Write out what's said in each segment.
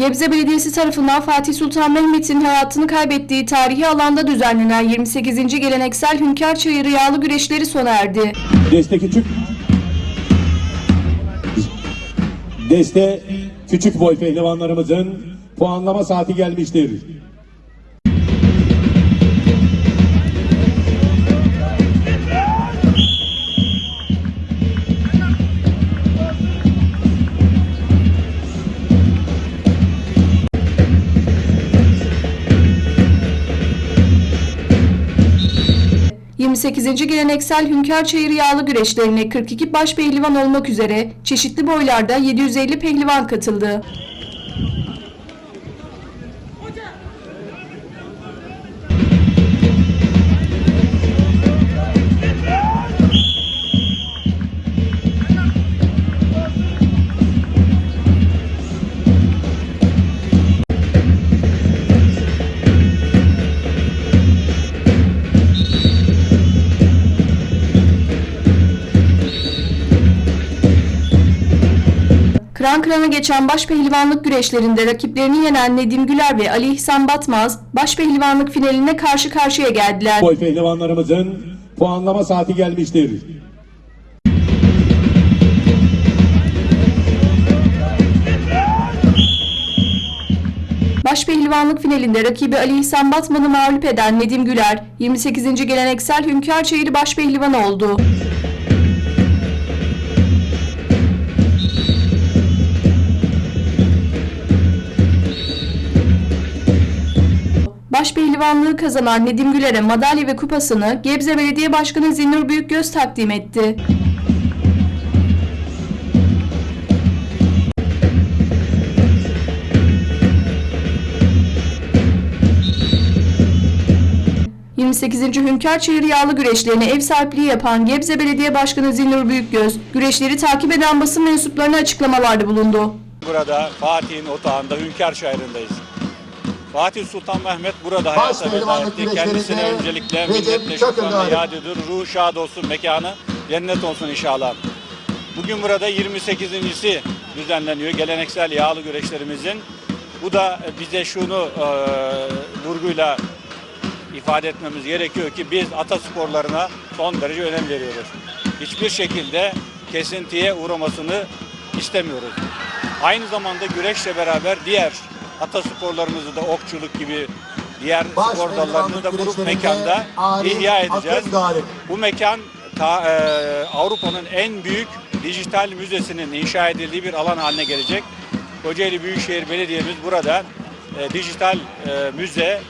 Gebze Belediyesi tarafından Fatih Sultan Mehmet'in hayatını kaybettiği tarihi alanda düzenlenen 28. geleneksel Hünkar Çayırı yağlı güreşleri sona erdi. Deste küçük. Deste küçük boy pehlivanlarımızın puanlama saati gelmiştir. 28. geleneksel Hünkar Çayırı yağlı güreşlerine 42 baş pehlivan olmak üzere çeşitli boylarda 750 pehlivan katıldı. Kıran kırana geçen baş pehlivanlık güreşlerinde rakiplerini yenen Nedim Güler ve Ali İhsan Batmaz baş pehlivanlık finaline karşı karşıya geldiler. Boy pehlivanlarımızın puanlama saati gelmiştir. Baş pehlivanlık finalinde rakibi Ali İhsan Batman'ı mağlup eden Nedim Güler 28. geleneksel Hünkar Çayırı baş pehlivanı oldu. Baş pehlivanlığı kazanan Nedim Güler'e madalya ve kupasını Gebze Belediye Başkanı Zinnur Büyükgöz takdim etti. ...28. Hünkar Çayırı Yağlı güreşlerine ev sahipliği yapan Gebze Belediye Başkanı Zinnur Büyükgöz... ...güreşleri takip eden basın mensuplarına açıklamalarda bulundu. Burada Fatih'in otağında Hünkar Şehri'ndeyiz. Fatih Sultan Mehmet burada hayata veda etti. Kendisine öncelikle Çakır şükranla yad ediyor. Ruhu şad olsun, mekanı cennet olsun inşallah. Bugün burada 28.si düzenleniyor geleneksel yağlı güreşlerimizin. Bu da bize şunu e, vurguyla ifade etmemiz gerekiyor ki biz atasporlarına son derece önem veriyoruz. Hiçbir şekilde kesintiye uğramasını istemiyoruz. Aynı zamanda güreşle beraber diğer atasporlarımızı da okçuluk gibi diğer Baş spor dallarını da güreşlerinde mekanda ihya edeceğiz. Bu mekan ta- e, Avrupa'nın en büyük dijital müzesinin inşa edildiği bir alan haline gelecek. Kocaeli Büyükşehir Belediye'miz burada e, dijital e, müze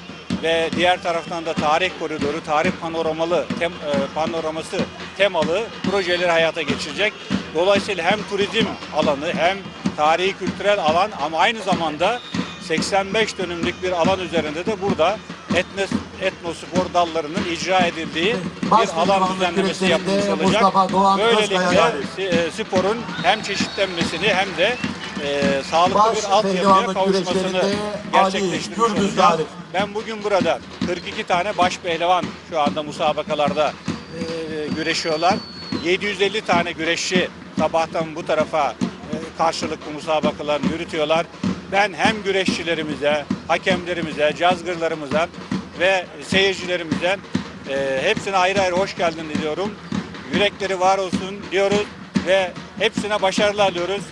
ve diğer taraftan da tarih koridoru, tarih panoramalı tem, e, panoraması temalı projeleri hayata geçirecek. Dolayısıyla hem turizm alanı hem tarihi kültürel alan ama aynı zamanda 85 dönümlük bir alan üzerinde de burada etnos, etnospor dallarının icra edildiği bir alan düzenlemesi yapılmış olacak. Böylelikle e, sporun hem çeşitlenmesini hem de e, sağlıklı Baş bir altyapıya kavuşmasını gerçekleştirmiş olacağız. Ben bugün burada 42 tane baş pehlivan şu anda musabakalarda e, güreşiyorlar. 750 tane güreşçi sabahtan bu tarafa e, karşılıklı musabakalarını yürütüyorlar. Ben hem güreşçilerimize, hakemlerimize, cazgırlarımıza ve seyircilerimize e, hepsine ayrı ayrı hoş geldin diliyorum. Yürekleri var olsun diyoruz ve hepsine başarılar diliyoruz.